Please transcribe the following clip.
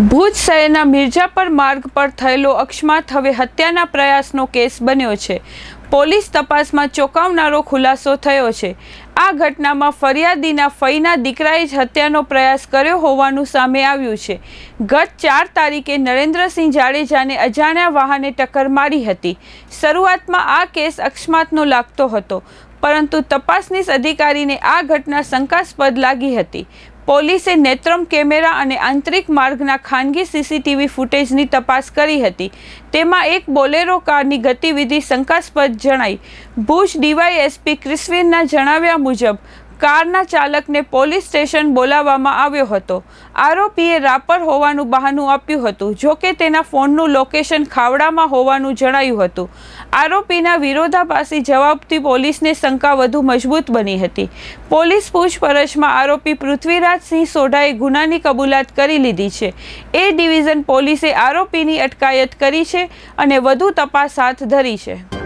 ભુજ શહેરના મિર્જાપર માર્ગ પર થયેલો અકસ્માત હવે હત્યાના પ્રયાસનો કેસ બન્યો છે. પોલીસ તપાસમાં ચોંકાવનારો ખુલાસો થયો છે. આ ઘટનામાં ફરિયાદીના ફઈના દીકરાએ જ હત્યાનો પ્રયાસ કર્યો હોવાનું સામે આવ્યું છે. ગત ચાર તારીખે નરેન્દ્રસિંહ જાડેજાને અજાણ્યા વાહને ટક્કર મારી હતી. શરૂઆતમાં આ કેસ અકસ્માતનો લાગતો હતો, પરંતુ તપાસનીશ અધિકારીને આ ઘટના શંકાસ્પદ લાગી હતી. પોલીસે નેત્રમ કેમેરા અને આંતરિક માર્ગના ખાનગી સીસીટીવી ફૂટેજની તપાસ કરી હતી. તેમાં એક બોલેરો કારની ગતિવિધિ શંકાસ્પદ જણાઈ. ભુજ ડીવાયએસપી ક્રિસ્વીનના જણાવ્યા મુજબ કારના ચાલકને પોલીસ સ્ટેશન બોલાવવામાં આવ્યો હતો. આરોપીએ રાપર હોવાનું બહાનું આપ્યું હતું જોકે તેના ફોનનું લોકેશન ખાવડામાં હોવાનું જણાયું હતું. આરોપીના વિરોધાભાસી જવાબથી પોલીસને શંકા વધુ મજબૂત બની હતી. પોલીસ પૂછપરછમાં આરોપી પૃથ્વીરાજસિંહ સોઢાએ ગુનાની કબૂલાત કરી લીધી છે. એ ડિવિઝન પોલીસે આરોપીની અટકાયત કરી છે અને વધુ તપાસ હાથ ધરી છે.